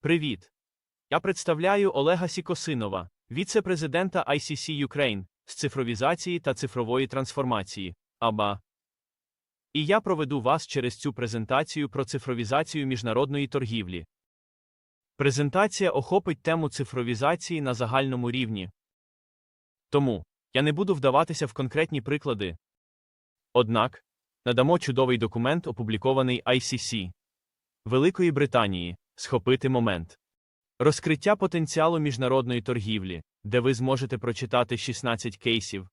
Привіт. Я представляю Олега Сікосинова, віце-президента ICC Ukraine з цифровізації та цифрової трансформації. АБА. І я проведу вас через цю презентацію про цифровізацію міжнародної торгівлі. Презентація охопить тему цифровізації на загальному рівні. Тому я не буду вдаватися в конкретні приклади. Однак надамо чудовий документ, опублікований ICC Великої Британії, схопити момент. Розкриття потенціалу міжнародної торгівлі, де ви зможете прочитати 16 кейсів.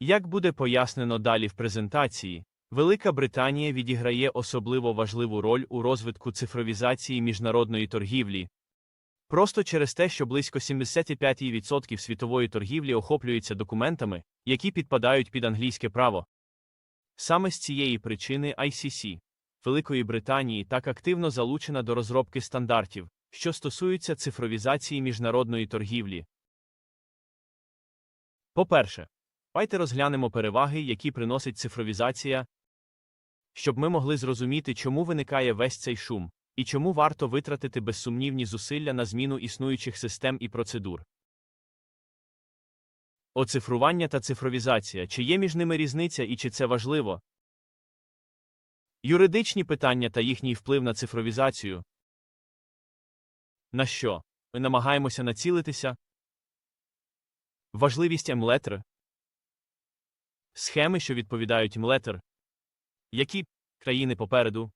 Як буде пояснено далі в презентації, Велика Британія відіграє особливо важливу роль у розвитку цифровізації міжнародної торгівлі. Просто через те, що близько 75% світової торгівлі охоплюється документами, які підпадають під англійське право. Саме з цієї причини ICC Великої Британії так активно залучена до розробки стандартів, що стосуються цифровізації міжнародної торгівлі. По-перше, давайте розглянемо переваги, які приносить цифровізація, щоб ми могли зрозуміти, чому виникає весь цей шум, і чому варто витратити безсумнівні зусилля на зміну існуючих систем і процедур. Оцифрування та цифровізація чи є між ними різниця і чи це важливо? Юридичні питання та їхній вплив на цифровізацію. На що ми намагаємося націлитися? Важливість емлетр. Схеми, що відповідають млетер. Які країни попереду?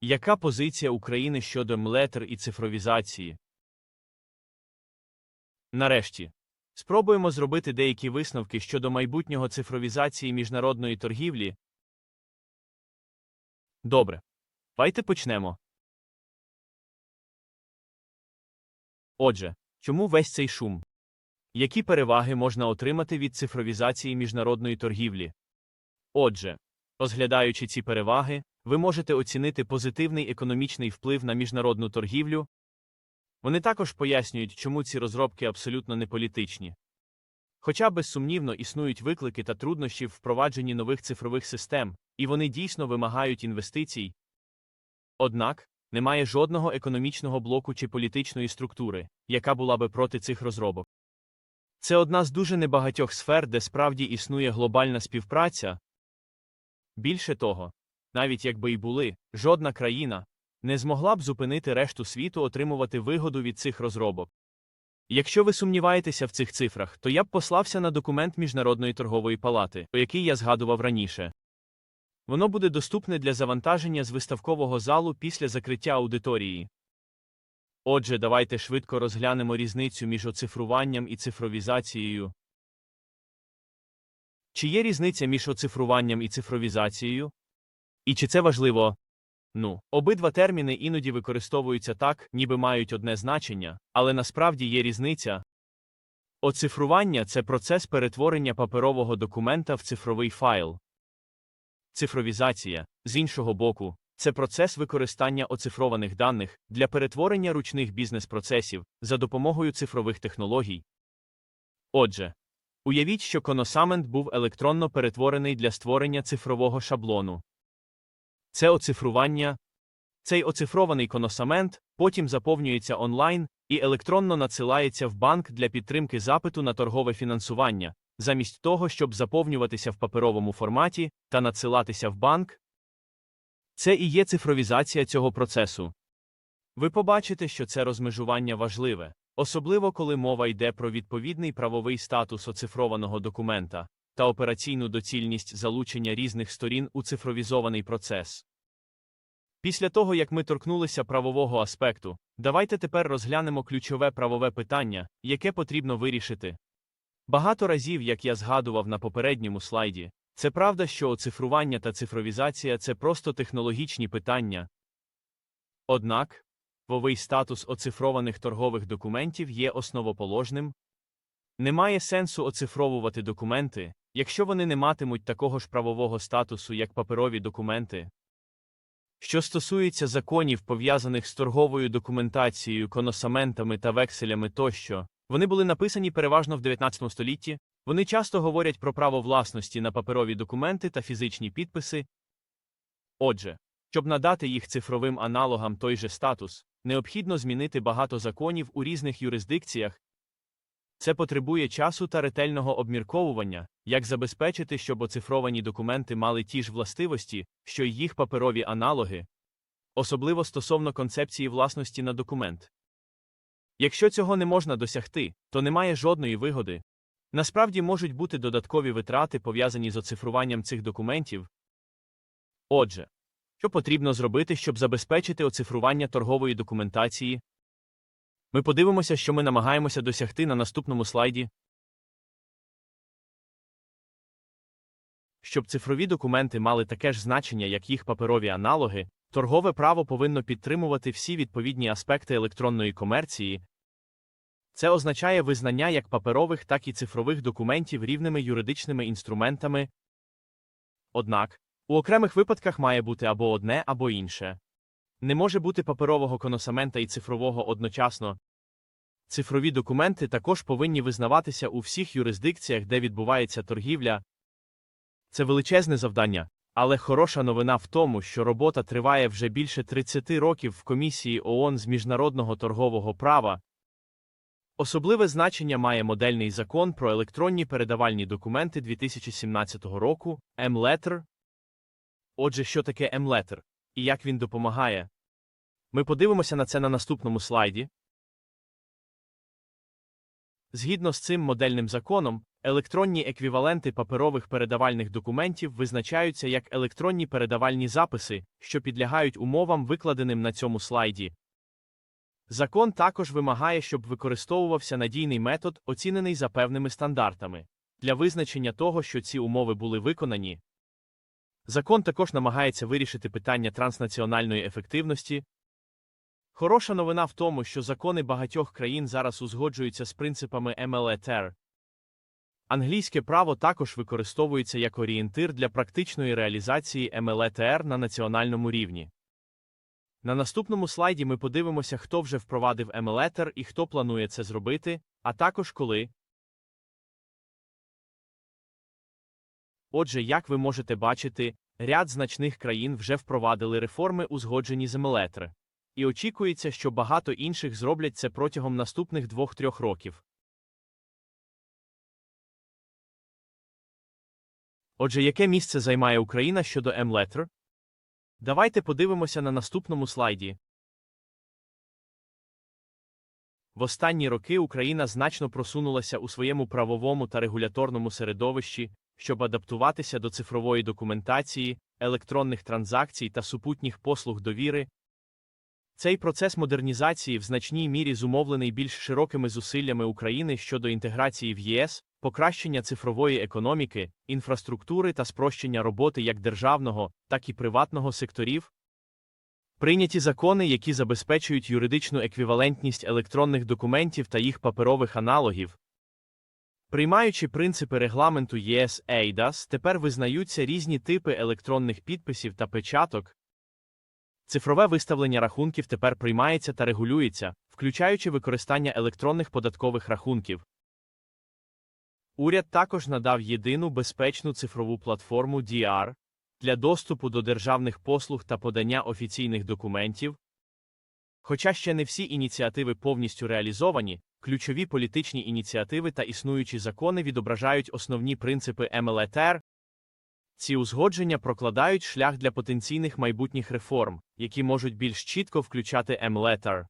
Яка позиція України щодо млетер і цифровізації? Нарешті, спробуємо зробити деякі висновки щодо майбутнього цифровізації міжнародної торгівлі. Добре. Давайте почнемо. Отже, чому весь цей шум? Які переваги можна отримати від цифровізації міжнародної торгівлі? Отже, розглядаючи ці переваги, ви можете оцінити позитивний економічний вплив на міжнародну торгівлю. Вони також пояснюють, чому ці розробки абсолютно не політичні. Хоча безсумнівно існують виклики та труднощі в впровадженні нових цифрових систем, і вони дійсно вимагають інвестицій. Однак, немає жодного економічного блоку чи політичної структури, яка була би проти цих розробок. Це одна з дуже небагатьох сфер, де справді існує глобальна співпраця. Більше того, навіть якби й були, жодна країна не змогла б зупинити решту світу отримувати вигоду від цих розробок. Якщо ви сумніваєтеся в цих цифрах, то я б послався на документ Міжнародної торгової палати, про який я згадував раніше. Воно буде доступне для завантаження з виставкового залу після закриття аудиторії. Отже, давайте швидко розглянемо різницю між оцифруванням і цифровізацією. Чи є різниця між оцифруванням і цифровізацією? І чи це важливо? Ну, обидва терміни іноді використовуються так, ніби мають одне значення, але насправді є різниця. Оцифрування це процес перетворення паперового документа в цифровий файл. Цифровізація, з іншого боку, це процес використання оцифрованих даних для перетворення ручних бізнес-процесів за допомогою цифрових технологій. Отже, уявіть, що коносамент був електронно перетворений для створення цифрового шаблону. Це оцифрування. Цей оцифрований коносамент потім заповнюється онлайн і електронно надсилається в банк для підтримки запиту на торгове фінансування, замість того, щоб заповнюватися в паперовому форматі та надсилатися в банк. Це і є цифровізація цього процесу. Ви побачите, що це розмежування важливе, особливо коли мова йде про відповідний правовий статус оцифрованого документа та операційну доцільність залучення різних сторін у цифровізований процес. Після того, як ми торкнулися правового аспекту, давайте тепер розглянемо ключове правове питання, яке потрібно вирішити. Багато разів, як я згадував на попередньому слайді, це правда, що оцифрування та цифровізація це просто технологічні питання. Однак, правовий статус оцифрованих торгових документів є основоположним. Немає сенсу оцифровувати документи, якщо вони не матимуть такого ж правового статусу, як паперові документи. Що стосується законів, пов'язаних з торговою документацією, коносаментами та векселями тощо, вони були написані переважно в 19 столітті, вони часто говорять про право власності на паперові документи та фізичні підписи. Отже, Щоб надати їх цифровим аналогам той же статус, необхідно змінити багато законів у різних юрисдикціях. Це потребує часу та ретельного обмірковування, як забезпечити, щоб оцифровані документи мали ті ж властивості, що й їх паперові аналоги, особливо стосовно концепції власності на документ. Якщо цього не можна досягти, то немає жодної вигоди. Насправді можуть бути додаткові витрати, пов'язані з оцифруванням цих документів. Отже, що потрібно зробити, щоб забезпечити оцифрування торгової документації? Ми подивимося, що ми намагаємося досягти на наступному слайді. Щоб цифрові документи мали таке ж значення, як їх паперові аналоги, торгове право повинно підтримувати всі відповідні аспекти електронної комерції. Це означає визнання як паперових, так і цифрових документів рівними юридичними інструментами. Однак, у окремих випадках має бути або одне, або інше. Не може бути паперового коносамента і цифрового одночасно. Цифрові документи також повинні визнаватися у всіх юрисдикціях, де відбувається торгівля. Це величезне завдання, але хороша новина в тому, що робота триває вже більше 30 років в комісії ООН з міжнародного торгового права. Особливе значення має модельний закон про електронні передавальні документи 2017 року М-Letter. Отже, що таке М-Letter і як він допомагає? Ми подивимося на це на наступному слайді. Згідно з цим модельним законом, електронні еквіваленти паперових передавальних документів визначаються як електронні передавальні записи, що підлягають умовам, викладеним на цьому слайді. Закон також вимагає, щоб використовувався надійний метод, оцінений за певними стандартами. Для визначення того, що ці умови були виконані. Закон також намагається вирішити питання транснаціональної ефективності. Хороша новина в тому, що закони багатьох країн зараз узгоджуються з принципами MLETR. Англійське право також використовується як орієнтир для практичної реалізації MLETR на національному рівні. На наступному слайді ми подивимося, хто вже впровадив MLETR і хто планує це зробити, а також коли. Отже, як ви можете бачити, ряд значних країн вже впровадили реформи, узгоджені з MLETR. І очікується, що багато інших зроблять це протягом наступних двох-трьох років. Отже, яке місце займає Україна щодо MLETR? Давайте подивимося на наступному слайді. В останні роки Україна значно просунулася у своєму правовому та регуляторному середовищі, щоб адаптуватися до цифрової документації, електронних транзакцій та супутніх послуг довіри. Цей процес модернізації в значній мірі зумовлений більш широкими зусиллями України щодо інтеграції в ЄС, покращення цифрової економіки, інфраструктури та спрощення роботи як державного, так і приватного секторів. Прийняті закони, які забезпечують юридичну еквівалентність електронних документів та їх паперових аналогів. Приймаючи принципи регламенту ЄС EIDAS, тепер визнаються різні типи електронних підписів та печаток. Цифрове виставлення рахунків тепер приймається та регулюється, включаючи використання електронних податкових рахунків. Уряд також надав єдину безпечну цифрову платформу DR для доступу до державних послуг та подання офіційних документів. Хоча ще не всі ініціативи повністю реалізовані, ключові політичні ініціативи та існуючі закони відображають основні принципи МЛТР. Ці узгодження прокладають шлях для потенційних майбутніх реформ, які можуть більш чітко включати МЛТР.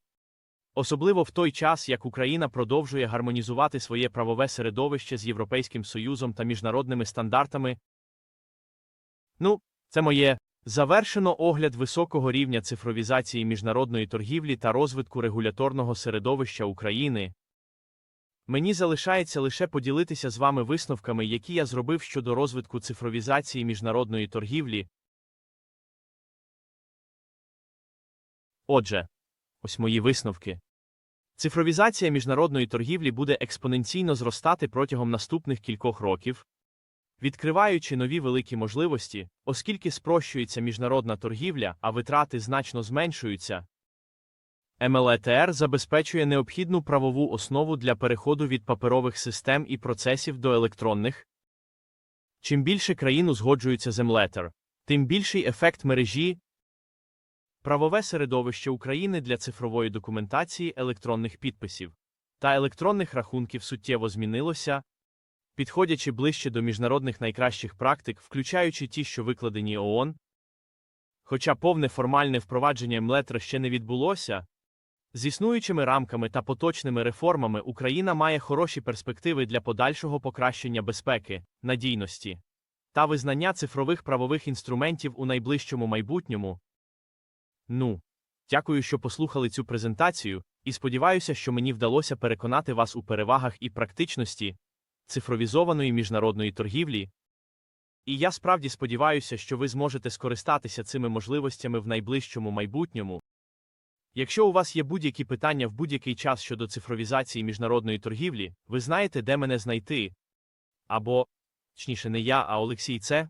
Особливо в той час, як Україна продовжує гармонізувати своє правове середовище з Європейським Союзом та міжнародними стандартами. Ну, це моє завершено огляд високого рівня цифровізації міжнародної торгівлі та розвитку регуляторного середовища України. Мені залишається лише поділитися з вами висновками, які я зробив щодо розвитку цифровізації міжнародної торгівлі. Отже, ось мої висновки. Цифровізація міжнародної торгівлі буде експоненційно зростати протягом наступних кількох років, відкриваючи нові великі можливості, оскільки спрощується міжнародна торгівля, а витрати значно зменшуються. МЛЕТР забезпечує необхідну правову основу для переходу від паперових систем і процесів до електронних. Чим більше країн узгоджуються з МЛЕТР, тим більший ефект мережі правове середовище України для цифрової документації електронних підписів та електронних рахунків суттєво змінилося, підходячи ближче до міжнародних найкращих практик, включаючи ті, що викладені ООН. Хоча повне формальне впровадження МЛЕТР ще не відбулося, з існуючими рамками та поточними реформами Україна має хороші перспективи для подальшого покращення безпеки, надійності та визнання цифрових правових інструментів у найближчому майбутньому. Ну, дякую, що послухали цю презентацію, і сподіваюся, що мені вдалося переконати вас у перевагах і практичності цифровізованої міжнародної торгівлі. І я справді сподіваюся, що ви зможете скористатися цими можливостями в найближчому майбутньому. Якщо у вас є будь-які питання в будь-який час щодо цифровізації міжнародної торгівлі, ви знаєте, де мене знайти. Або, точніше, не я, а Олексій це.